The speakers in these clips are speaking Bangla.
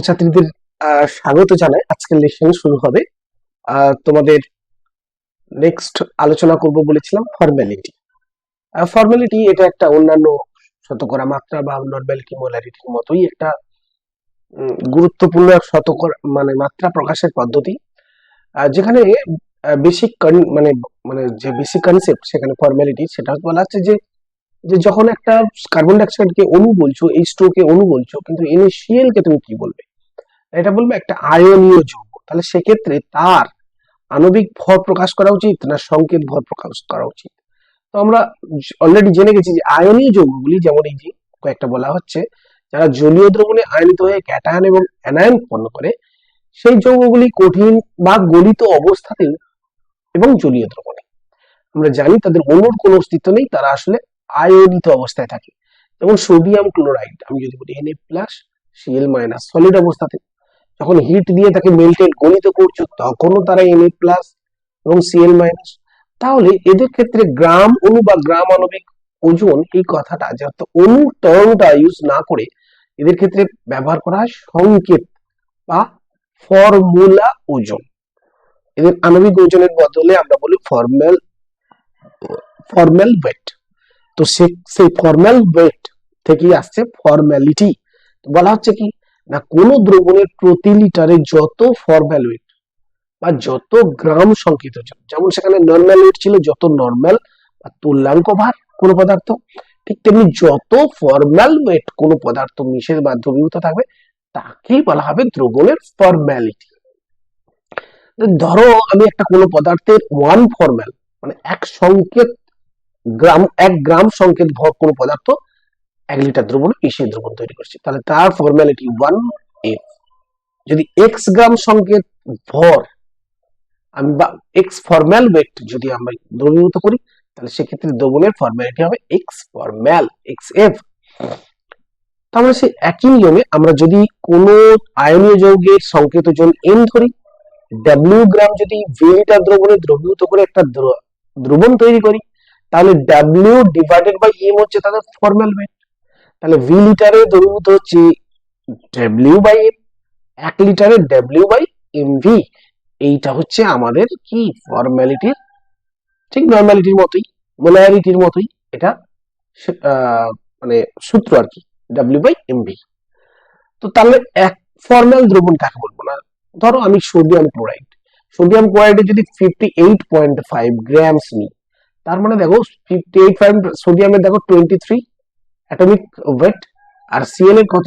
ছাত্রছাত্রীদের স্বাগত জানাই। আজকের লেসন শুরু হবে। তোমাদের নেক্সট আলোচনা করব বলেছিলাম ফর্মালিটি ফর্মালিটি এটা একটা অন্যান্য শতকরা মাত্রা বা নর্মালিটি মোলারিটির মতোই একটা গুরুত্বপূর্ণ এক শতকরা মানে মাত্রা প্রকাশের পদ্ধতি। যেখানে বেসিক মানে মানে যে বেসিক কনসেপ্ট সেখানে ফর্মালিটি সেটা বলা হচ্ছে যে যে যখন একটা কার্বন ডাইঅক্সাইডকে অণু বলছো এইচ টু কে অণু বলছো, কিন্তু NaCl কে তুমি কি বলবে? এটা বলব একটা আয়নীয় যৌগ। তাহলে সেক্ষেত্রে তার আণবিক ভর প্রকাশ করা উচিত না সংকেত ভর প্রকাশ করা উচিত? তো আমরা অলরেডি জেনে গেছি যে আয়নীয় যৌগগুলি, যেমন এই যে কয়েকটা বলা হচ্ছে, যারা জলীয় দ্রবণে আয়নিত হয়ে ক্যাটায়ন এবং অ্যানায়ন উৎপন্ন করে, সেই যৌগগুলি কঠিন বা গলিত অবস্থাতে এবং জলীয় দ্রবণে। আমরা জানি তাদের অণুর কোনো অস্তিত্ব নেই, তারা আসলে আয়নিত অবস্থায় থাকে। যেমন সোডিয়াম ক্লোরাইড, আমি যদি বলি Na plus Cl minus solid অবস্থাতে যখন হিট দিয়ে তাকে মেল্টেড গণিত করছ, তখনও তারা Na প্লাস এবং সিএল মাইনাস তাহলে এদের ক্ষেত্রে গ্রাম অণু বা গ্রাম আণবিক ওজন এই কথাটা যাতে অণু টার্মটা ইউজ না করে এদের ক্ষেত্রে ব্যবহার করা হয় সংকেত বা ফর্মুলা ওজন। এদের আণবিক ওজনের বদলে আমরা বলি ফর্মাল ফর্মাল ওয়েট তো সেই ফর্মাল ওয়েট থেকেই আসছে ফর্মালিটি বলা হচ্ছে কি না কোন দ্রবণের প্রতি লিটারে যত ফর্মাল ওয়েট বা যত গ্রাম সংকেত যেমন সেখানে নর্মাল ওয়েট ছিল, যত নর্মাল বা তুল্যাঙ্ক ভার কোনো পদার্থ, ঠিক তেমনি যত ফর্মাল ওয়েট কোনো পদার্থ মিশে বা দ্রবীভূত থাকবে তাকেই বলা হবে দ্রবণের ফর্মালিটি ধরো আমি একটা কোনো পদার্থের ওয়ান ফর্মাল মানে এক সংকেত, গ্রাম, এক গ্রাম সংকেত ভর কোনো পদার্থ এক লিটার দ্রবণে মিশিয়ে দ্রবণ তৈরি করছে? তাহলে তার ফর্মালিটি ওয়ান এফ যদি এক্স গ্রাম সংকেত ভর, আমি বা এক্স ফর্মাল ওয়েট যদি আমরা দ্রবীভূত করি, তাহলে সেক্ষেত্রে দ্রবণের ফর্মালিটি হবে এক্স ফর্মাল এক্স এফ তাহলে সেই একই নিয়মে আমরা যদি কোনো আয়নীয় যৌগের সংকেত ওজন এন ধরি ডাব্লিউ গ্রাম যদি ভি লিটার দ্রবণে দ্রবীভূত করে একটা দ্র- দ্রবণ তৈরি করি, তাহলে ডাব্লিউ ডিভাইডেড বাই এম হচ্ছে তাদের ফর্মাল ওয়েট তাহলে ভি লিটারে দ্রবীভূত হচ্ছে ডাব্লিউ বাই এম এক লিটারে ডাব্লিউ বাই এম ভি এইটা হচ্ছে আমাদের কি? ফর্মালিটির ঠিক নর্মালিটির মতোই মোলারিটির মতোই এটা মানে সূত্র আর কি ডাব্লিউ বাই এম ভি তো তাহলে এক ফর্মাল দ্রবণ কাকে বলব না? ধরো আমি সোডিয়াম ক্লোরাইড সোডিয়াম ক্লোরাইডে যদি fifty eight point five grams নিই, তার মানে দেখো ফিফটি এইট ফাইভ সোডিয়ামের দেখো টোয়েন্টি থ্রি অ্যাটমিক ওয়েট আর সিএল এর কত?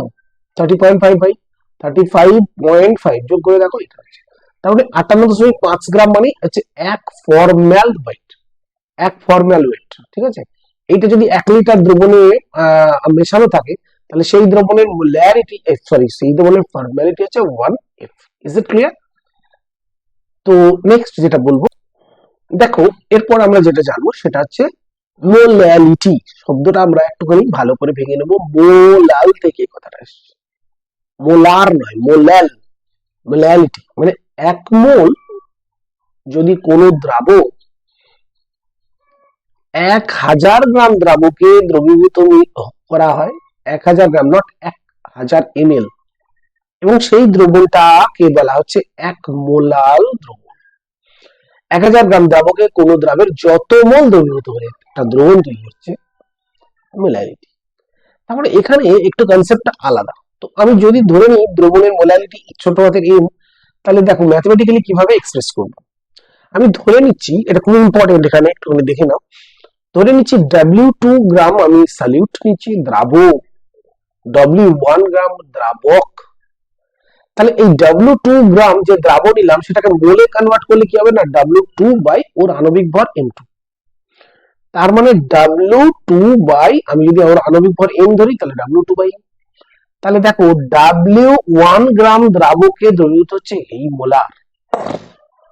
Thirty point five five thirty five point five যোগ করে দেখো, এটা হচ্ছে। তাহলে আটান্ন দশমিক পাঁচ গ্রাম মানে হচ্ছে এক ফর্ম্যাল ওয়েট এক ফর্ম্যাল ওয়েট ঠিক আছে? এইটা যদি এক লিটার দ্রবণে মেশানো থাকে, তাহলে সেই দ্রবণের মোলারিটি সরি সেই দ্রবণের ফর্ম্যালিটি হচ্ছে one F is it clear তো নেক্সট যেটা বলব, দেখো, এরপর আমরা যেটা জানব, সেটা হচ্ছে মোলালিটি শব্দটা আমরা একটুখানি ভালো করে ভেঙে নেব। মোলাল থেকে কথাটা এসেছে। মোলার নয়, মোলাল, মোলালিটি। মানে এক মোল যদি কোনো দ্রাবক এক হাজার গ্রাম দ্রাবকে দ্রবীভূত করা হয়, এক হাজার গ্রাম নট এক হাজার এমএল। এবং সেই দ্রবণটাকে বলা হচ্ছে এক মোলাল দ্রবণ। এক হাজার গ্রাম দ্রাবকে কোন দ্রাবের যত মোল দ্রবীভূত হয়ে একটা দ্রবণ তৈরি হচ্ছে মোলারিটি তারপরে এখানে একটু কনসেপ্টটা আলাদা। তো আমি যদি ধরে নিই দ্রবণের মোলারিটি ছোট হাতের এম তাহলে দেখো ম্যাথমেটিক্যালি কীভাবে এক্সপ্রেস করব? আমি ধরে নিচ্ছি, এটা খুব ইম্পর্টেন্ট এখানে, একটুখানি দেখে নাও। ধরে নিচ্ছি ডাব্লিউ টু গ্রাম আমি সলিউট নিচ্ছি দ্রাবক। W one gram দ্রাবক। তাহলে এই ডাব্লিউ টু গ্রাম যে দ্রাবক নিলাম, সেটাকে মোলে কনভার্ট করলে কি হবে না? ডাব্লিউ টু বাই ওর আণবিক ভর এম টু তার মানে ডাব্লিউ টু বাই আমি যদি আমার আণবিক ভর এম ধরি, তাহলে ডাব্লিউ টু বাই তাহলে দেখো ডাব্লিউ ওয়ান গ্রাম দ্রাবকে দ্রবীভূত হচ্ছে এই মোলার।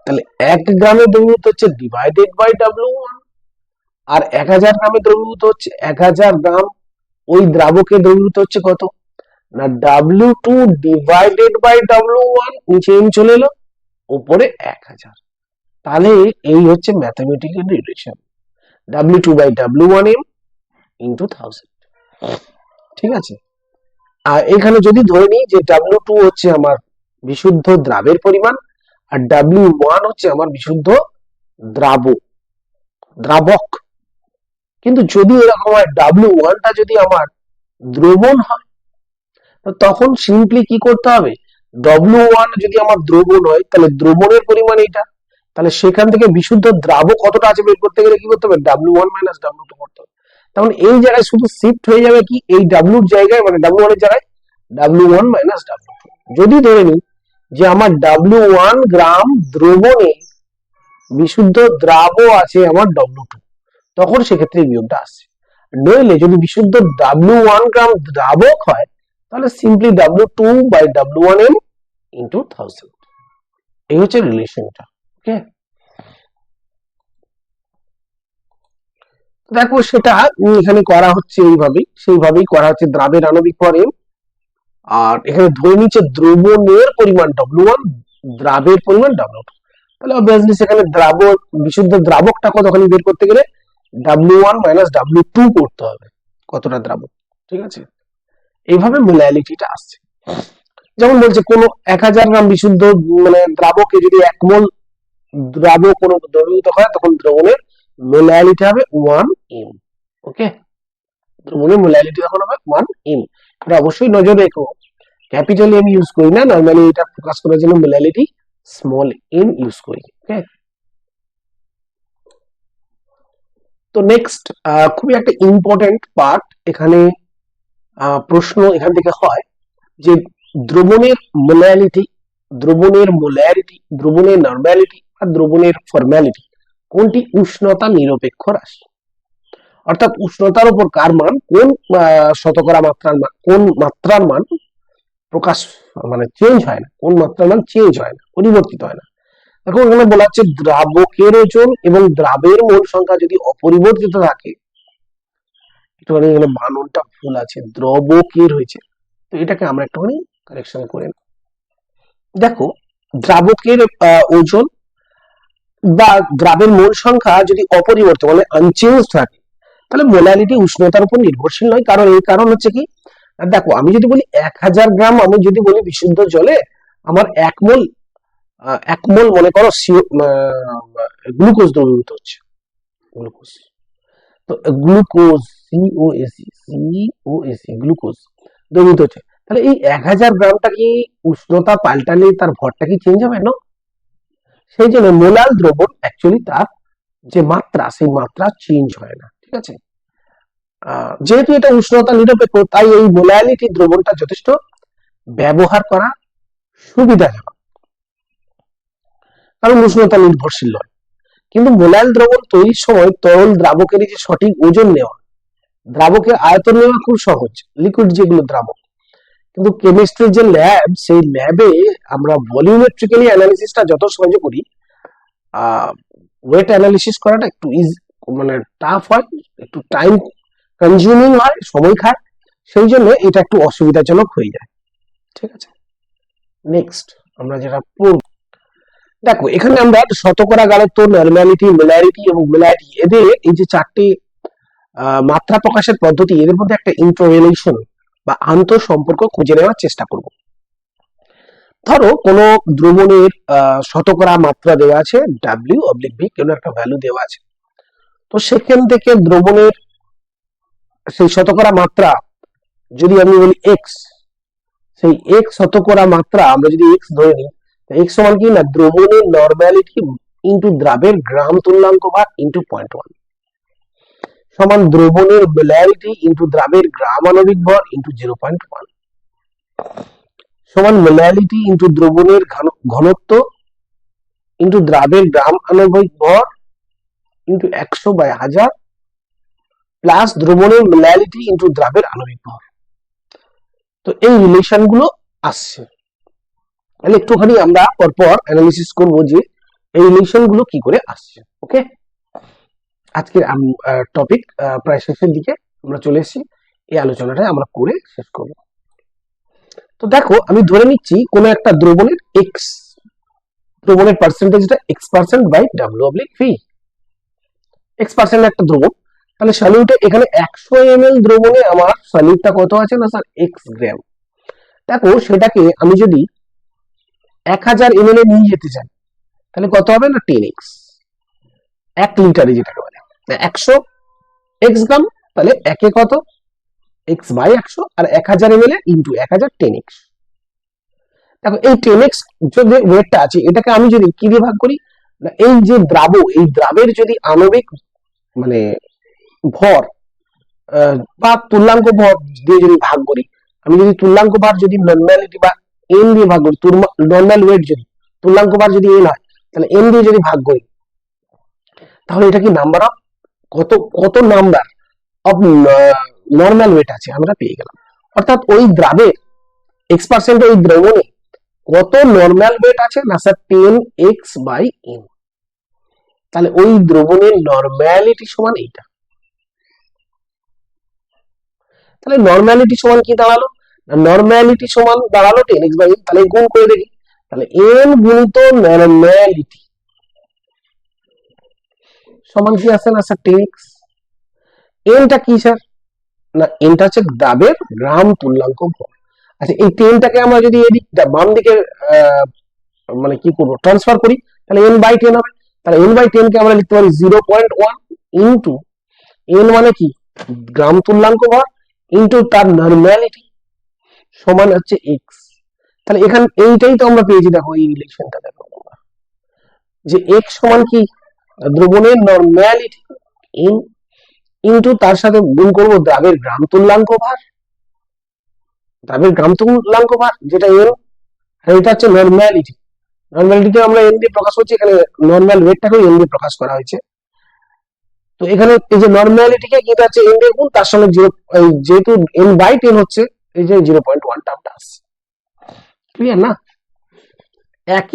তাহলে এক গ্রামে দ্রবীভূত হচ্ছে ডিভাইডেড বাই ডাব্লিউ ওয়ান আর এক হাজার গ্রামে দ্রবীভূত হচ্ছে এক হাজার গ্রাম। ওই দ্রাবকে দ্রবীভূত হচ্ছে কত? না W two divided by W one নিচে এম চলে এলো উপরে এক হাজার। তাহলে এই হচ্ছে mathematical relation W two by W one M into thousand ঠিক আছে? আর এখানে যদি ধরে নিই যে ডাব্লিউ হচ্ছে আমার বিশুদ্ধ দ্রাবের পরিমাণ, আর ডাব্লিউ হচ্ছে আমার বিশুদ্ধ দ্রাব, দ্রাবক। কিন্তু যদি এরকম হয় ডাব্লিউ ওয়ানটা যদি আমার দ্রবণ হয় তখন সিম্পলি কি করতে হবে? ডব্লিউ ওয়ান যদি আমার দ্রবণ হয়, তাহলে দ্রবণের পরিমাণ এটা তাহলে সেখান থেকে বিশুদ্ধ দ্রাবক কতটা আছে বের করতে গেলে কি করতে হবে? W one minus W two করতে হবে। তখন এই জায়গায় শুধু শিফট হয়ে যাবে কি? এই ডাব্লিউর জায়গায় মানে ডাব্লিউ ওয়ানের জায়গায় W one minus W two যদি ধরে নিই যে আমার ডাব্লিউ ওয়ান গ্রাম দ্রবণে বিশুদ্ধ দ্রাব আছে আমার ডাব্লিউ টু তখন সেক্ষেত্রে বিয়োগটা আসছে। নইলে যদি বিশুদ্ধ ডাব্লিউ ওয়ান গ্রাম দ্রাবক হয়, তাহলে simply W two by W one M into thousand এই হচ্ছে রিলেশনটা ওকে দেখো, সেটা এখানে করা হচ্ছে এইভাবেই। সেইভাবেই করা হচ্ছে দ্রাবের আণবিক m আর এখানে ধরে নিচ্ছে দ্রবণের পরিমাণ ডব্লিউ ওয়ান দ্রাবের পরিমাণ ডাব্লিউ টু তাহলে অবভিয়াসলি সেখানে দ্রাব, বিশুদ্ধ দ্রাবকটা কতখানি বের করতে গেলে W one minus W two করতে হবে, কতটা দ্রাবক, ঠিক আছে? এইভাবে মোলালিটিটা আসছে। যেমন বলছে কোনো এক হাজার গ্রাম বিশুদ্ধ মানে দ্রাবকে যদি এক মোল দ্রাব কোনো দ্রবীভূত হয়, তখন দ্রবণের মোলালিটি হবে ওয়ান এম ওকে দ্রবণের মোলালিটি তখন হবে ওয়ান এম এটা অবশ্যই নজর রেখো ক্যাপিটাল এম ইউজ করি না নর্মালি এটা প্রকাশ করার জন্য মোলালিটি স্মল এম ইউজ করি ওকে তো নেক্সট খুবই একটা ইম্পর্টেন্ট পার্ট এখানে প্রশ্ন এখান থেকে হয় যে দ্রবণের মোলালিটি, দ্রবণের মোলারিটি দ্রবণের নর্মালিটি আর দ্রবণের ফর্মালিটি কোনটি উষ্ণতা নিরপেক্ষ রাশি? অর্থাৎ উষ্ণতার উপর কার মান? কোন শতকরা মাত্রার মান? কোন মাত্রার মান প্রকাশ মানে চেঞ্জ হয় না? কোন মাত্রার মান চেঞ্জ হয় না? পরিবর্তিত হয় না? দেখো, এখানে বলা হচ্ছে দ্রাবকের ওজন এবং দ্রাবের মোল সংখ্যা যদি অপরিবর্তিত থাকে, একটুখানি এখানে বাননটা ভুল আছে, দ্রবকের হয়েছে। তো এটাকে আমরা একটুখানি কারেকশন করে। দেখো, দ্রাবকের ওজন বা দ্রাবের মোল সংখ্যা যদি অপরিবর্তিত মানে আনচেঞ্জ থাকে, তাহলে মোলালিটি উষ্ণতার উপর নির্ভরশীল নয়। কারণ, এই কারণ হচ্ছে কি? দেখো, আমি যদি বলি এক হাজার গ্রাম, আমি যদি বলি বিশুদ্ধ জলে, আমার এক মোল এক মোল মনে করো গ্লুকোজ দ্রবীভূত হচ্ছে। গ্লুকোজ। তো গ্লুকোজ সিওএসি সিওএসি গ্লুকোজ দ্রবীভূত হচ্ছে। তাহলে এই এক হাজার গ্রামটা কি উষ্ণতা পাল্টালে তার ভরটা কি চেঞ্জ হবে? না সেই জন্য মোলাল দ্রবণ অ্যাকচুয়ালি তার যে মাত্রা, সেই মাত্রা চেঞ্জ হয় না, ঠিক আছে? যেহেতু এটা উষ্ণতা নিরপেক্ষ, তাই এই মোলালিটি দ্রবণটা যথেষ্ট ব্যবহার করা সুবিধাজনক। কারণ উষ্ণতা নির্ভরশীল নয়। কিন্তু মোলাল দ্রবণ তৈরির সময় তরল দ্রাবকের যে সঠিক ওজন নেওয়া, দ্রাবকের আয়তন নেওয়া খুব সহজ লিকুইড যেগুলো দ্রাবক। কিন্তু কেমিস্ট্রির যে ল্যাব সেই ল্যাবে আমরা ভলিউমেট্রিক্যালি অ্যানালিসিসটা যত সহজে করি ওয়েট অ্যানালিসিস করাটা একটু ইজ মানে টাফ হয়, একটু টাইম কনজিউমিং হয়, সময় খায়, সেই জন্য এটা একটু অসুবিধাজনক হয়ে যায়। ঠিক আছে? নেক্সট আমরা যেটা পড়ব, দেখো, এখানে আমরা শতকরা গাঢ়ত্ব নর্মালিটি মোলারিটি এবং মোলারিটি এদের এই যে চারটি মাত্রা প্রকাশের পদ্ধতি, এদের মধ্যে একটা ইন্টাররিলেশন বা আন্তঃ সম্পর্ক খুঁজে নেওয়ার চেষ্টা করব। ধরো কোনো দ্রবণের শতকরা মাত্রা দেওয়া আছে ডাব্লিউ অবলিক ভি কোনো একটা ভ্যালু দেওয়া আছে? তো সেখান থেকে দ্রবণের সেই শতকরা মাত্রা, যদি আমি বলি এক্স সেই এক্স শতকরা মাত্রা, আমরা যদি এক্স ধরে নিই এক্স সমান কি না? দ্রবণের নর্মালিটি ইন্টু দ্রাবের গ্রাম তুল্যাঙ্ক বা ইন্টু পয়েন্ট ওয়ান সমান দ্রবণের মোলারিটি ইন্টু দ্রাবের গ্রাম আণবিক ভর ইন্টু জিরো পয়েন্ট ওয়ান সমান মোলারিটি ইন্টু দ্রবণের ঘনত্ব ইন্টু দ্রাবের গ্রাম আণবিক ভর ইন্টু একশো বাই হাজার প্লাস দ্রবণের মোলারিটি ইন্টু দ্রাবের আণবিক ভর। তো এই রিলেশনগুলো আসছে। তাহলে একটুখানি আমরা পরপর অ্যানালিসিস করব যে এই রিলেশনগুলো কি করে আসছে ওকে আজকের টপিক প্রায় শেষের দিকে আমরা চলে এসেছি। এই আলোচনাটা আমরা করে শেষ করব। তো দেখো, আমি ধরে নিচ্ছি কোনো একটা দ্রবণের এক্স দ্রবণের পার্সেন্টেজটা X percent by W oblique V X percent একটা দ্রবণ, তাহলে সলিউটে এখানে একশো এম এল দ্রবণে আমার সলিউটটা কত আছে না স্যার এক্স গ্রাম দেখো, সেটাকে আমি যদি এক হাজার এমএল এ নিয়ে যেতে চাই, তাহলে কত হবে না? টেন এক্স এক লিটারে যেটাকে বলে। একশো এক্স গ্রাম, তাহলে একে কত? এক্স বাই একশো আর এক হাজার এমএল ইন্টু এক হাজার টেন এক্স দেখো, এই টেন এক্স যে ওয়েটটা আছে, এটাকে আমি যদি কি দিয়ে ভাগ করি? এই যে দ্রাব, এই দ্রাবের যদি আণবিক মানে ভর বা তুল্যাঙ্ক ভর দিয়ে যদি ভাগ করি, আমি যদি তুল্যাঙ্ক ভার যদি নর্মালিটি বা এন দিয়ে ভাগ করি নর্মাল ওয়েট যদি, তুল্যাঙ্ক ভার যদি এন হয়, তাহলে এন দিয়ে যদি ভাগ করি, তাহলে এটা কি নাম্বার অফ কত কত নাম্বার অফ নর্মাল ওয়েট আছে, আমরা পেয়ে গেলাম। অর্থাৎ ওই দ্রাবের এক্স পার্সেন্ট ওই দ্রবণে কত নর্মাল ওয়েট আছে না sir ten X by N তাহলে ওই দ্রবণের নর্মালিটি সমান এইটা। তাহলে নর্মালিটি সমান কি দাঁড়াল? নর্মালিটি সমান দাঁড়াল টেন এক্স বাই এন তাহলে গুণ করে দেখি। তাহলে এন গুণিত নর্মালিটি সমান কি আছে না স্যার টেন এক্স এনটা কি স্যার না এনটা হচ্ছে দ্রাবের গ্রাম তুল্যাঙ্ক ভর আচ্ছা এই টেনটাকে আমরা যদি এদিক বাম দিকে মানে কি করব ট্রান্সফার করি, তাহলে এন বাই টেন হবে। তাহলে এন বাই টেন কে আমরা লিখতে পারি zero point one into N মানে কি? গ্রাম তুল্যাঙ্ক ভর ইন্টু তার নর্মালিটি সমান হচ্ছে এক্স তাহলে এখানে, এইটাই তো আমরা পেয়েছি, দেখো, এই রিলেশনটা দেখো যে এক্স সমান কি? দ্রবণের নর্মালিটি ইন ইন্টু তার সাথে গুণ করব দ্রাবের গ্রাম তুল্যাঙ্ক ভার দ্রাবের গ্রাম তুল্যাঙ্ক ভার যেটা এন আর এটা হচ্ছে নর্মালিটি নর্মালিটিকে আমরা এন দিয়ে প্রকাশ করছি, এখানে নর্মাল ওয়েটটাকেও এন দিয়ে প্রকাশ করা হয়েছে। তো এখানে এই যে নর্মালিটিকে এটা হচ্ছে এন দিয়ে গুণ, তার সঙ্গে জিরো যেহেতু এন বাই টেন হচ্ছে, এই যে জিরো পয়েন্ট ওয়ান টার্মটা আসছে ক্লিয়ার না? একই